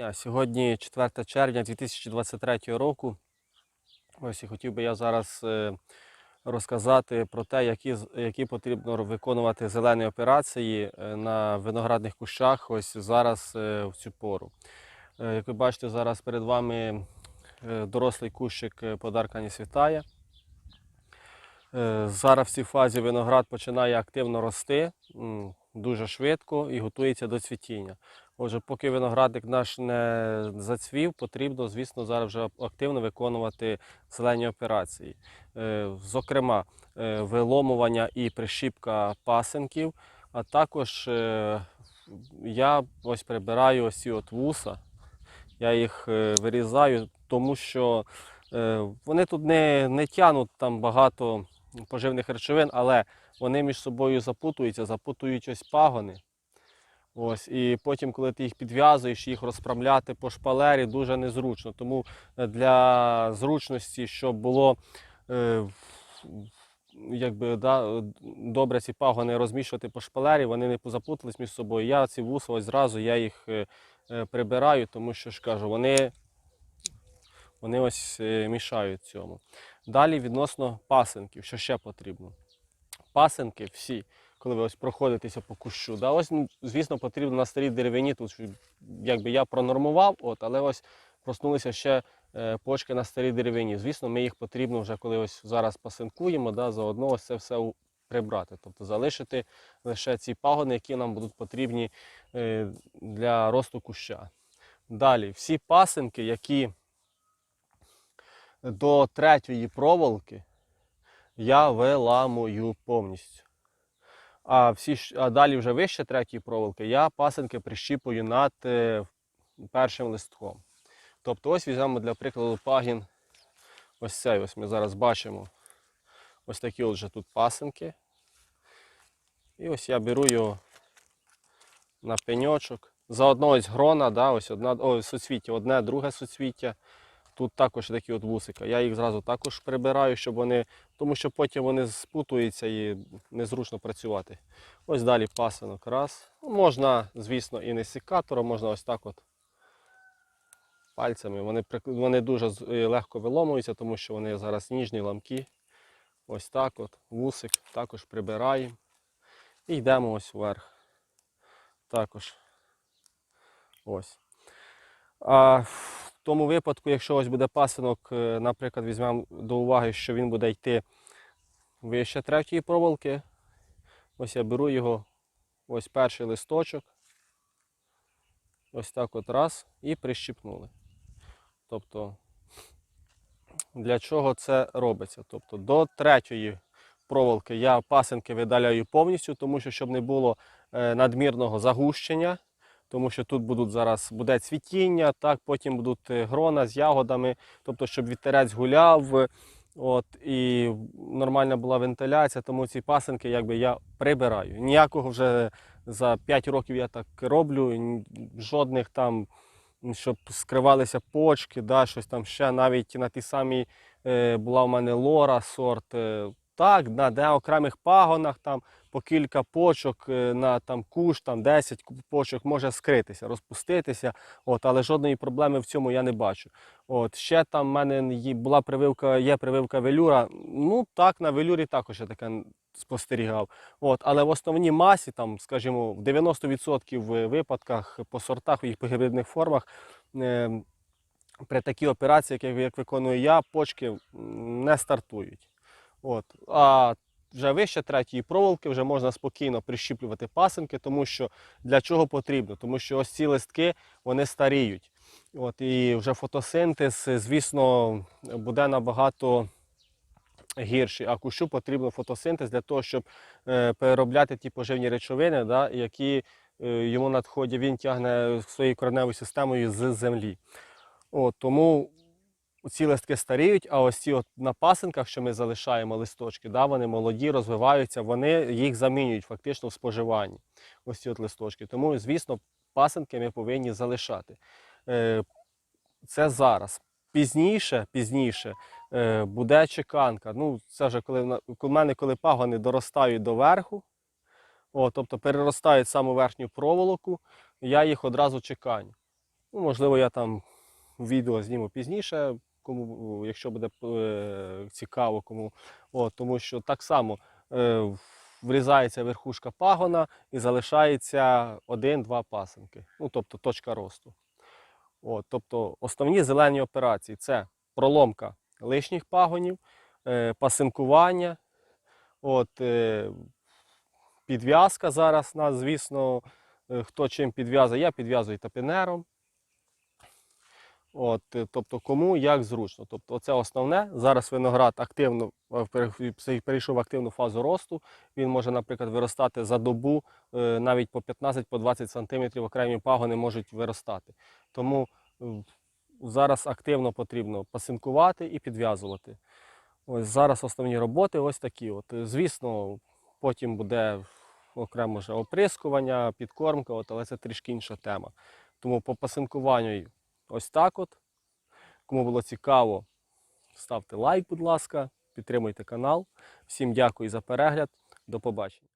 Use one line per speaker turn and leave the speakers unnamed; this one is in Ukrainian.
дня. Сьогодні 4 червня 2023 року. Ось і хотів би я зараз е, розказати про те, які, які потрібно виконувати зелені операції е, на виноградних кущах ось зараз е, в цю пору. Як ви бачите, зараз перед вами дорослий кущик подарка не світає. Зараз в цій фазі виноград починає активно рости дуже швидко і готується до цвітіння. Отже, поки виноградник наш не зацвів, потрібно, звісно, зараз вже активно виконувати зелені операції. Е, Зокрема, е, виломування і прищіпка пасенків, а також е, я ось прибираю ось ці от вуса. Я їх вирізаю, тому що вони тут не, не тянуть там багато поживних речовин, але вони між собою запутуються, запутують ось пагони. Ось, і потім, коли ти їх підв'язуєш, їх розправляти по шпалері дуже незручно. Тому е, для зручності, щоб було е, якби, да, е, добре ці пагони розміщувати по шпалері, вони не запутались між собою. Я ці вуса ось зразу я їх е, прибираю, тому що ж кажу, вони, вони ось мішають цьому. Далі відносно пасенків, що ще потрібно. Пасенки всі, коли ви ось проходитеся по кущу, да, ось, ну, звісно, потрібно на старій деревині, тут якби я пронормував, от, але ось проснулися ще е, почки на старій деревині. Звісно, ми їх потрібно вже, коли ось зараз пасинкуємо, да, заодно ось це все прибрати. Тобто залишити лише ці пагони, які нам будуть потрібні е, для росту куща. Далі, всі пасинки, які до третьої проволоки, я виламую повністю. А, всі, а далі вже вище третьої проволоки я пасинки прищіпую над е, першим листком. Тобто ось візьмемо для прикладу пагін. Ось цей ось ми зараз бачимо. Ось такі от вже тут пасинки. І ось я беру його на пеньочок. Заодно ось грона, да, ось одна, о, суцвіття, одне, друге суцвіття. Тут також такі от вусика. Я їх зразу також прибираю, щоб вони, тому що потім вони спутуються і незручно працювати. Ось далі пасинок раз. Ну, Можна, звісно, і не секатором, можна ось так от пальцями. Вони, вони дуже е, легко виломуються, тому що вони зараз ніжні, ламкі. Ось так от. Вусик також прибираємо. І йдемо ось вверх. Також. Ось. А тому випадку, якщо ось буде пасинок, е, наприклад, візьмемо до уваги, що він буде йти вище третьої проволоки. Ось я беру його, ось перший листочок. Ось так от раз і прищіпнули. Тобто, для чого це робиться? Тобто до третьої проволоки я пасинки видаляю повністю, тому що щоб не було е, надмірного загущення, тому що тут будуть зараз буде цвітіння, так, потім будуть е, грона з ягодами, тобто, щоб вітерець гуляв. От, і нормальна була вентиляція, тому ці пасинки якби я прибираю. Ніякого вже за 5 років я так роблю, жодних там, щоб скривалися почки, да, щось там ще навіть на тій самій е, була в мене лора сорт. Е, так, на де окремих пагонах там по кілька почок е, на там куш, там 10 почок може скритися, розпуститися. От, але жодної проблеми в цьому я не бачу. От, ще там в мене була прививка, є прививка велюра. Ну так, на велюрі також я таке спостерігав. От, але в основній масі, там, скажімо, в 90% випадках по сортах, в їх гібридних формах, е, при такій операції, як, як виконую я, почки не стартують. От. А вже вище третьої проволоки вже можна спокійно прищіплювати пасинки, тому що для чого потрібно? Тому що ось ці листки вони старіють. От, і вже фотосинтез, звісно, буде набагато гірший. А кущу потрібен фотосинтез для того, щоб е, переробляти ті поживні речовини, да, які е, йому надходять, він тягне своєю кореневою системою з землі. От, тому ці листки старіють, а ось ці от на пасинках, що ми залишаємо листочки, да, вони молоді, розвиваються, вони їх замінюють фактично в споживанні. Ось ці от листочки. Тому, звісно, пасинки ми повинні залишати. Е, Це зараз. Пізніше, пізніше е, буде чеканка. Ну, це вже коли у мене, коли пагони доростають до верху, тобто переростають саму верхню проволоку, я їх одразу чеканю. Ну, можливо, я там відео зніму пізніше, кому, якщо буде е, цікаво кому. От, тому що так само е, врізається верхушка пагона і залишається один-два пасинки. Ну, тобто точка росту. От, тобто основні зелені операції це проломка лишніх пагонів, е, пасинкування, от, е, підв'язка зараз нас, звісно, е, хто чим підв'язує, я підв'язую тапінером. От, е, тобто кому як зручно. Тобто це основне. Зараз виноград активно е, перейшов в активну фазу росту. Він може, наприклад, виростати за добу е, навіть по 15-20 см окремі пагони можуть виростати. Тому зараз активно потрібно пасинкувати і підв'язувати. Ось зараз основні роботи ось такі. От, звісно, потім буде окремо вже оприскування, підкормка, от, але це трішки інша тема. Тому по пасинкуванню ось так от. Кому було цікаво, ставте лайк, будь ласка, підтримуйте канал. Всім дякую за перегляд. До побачення.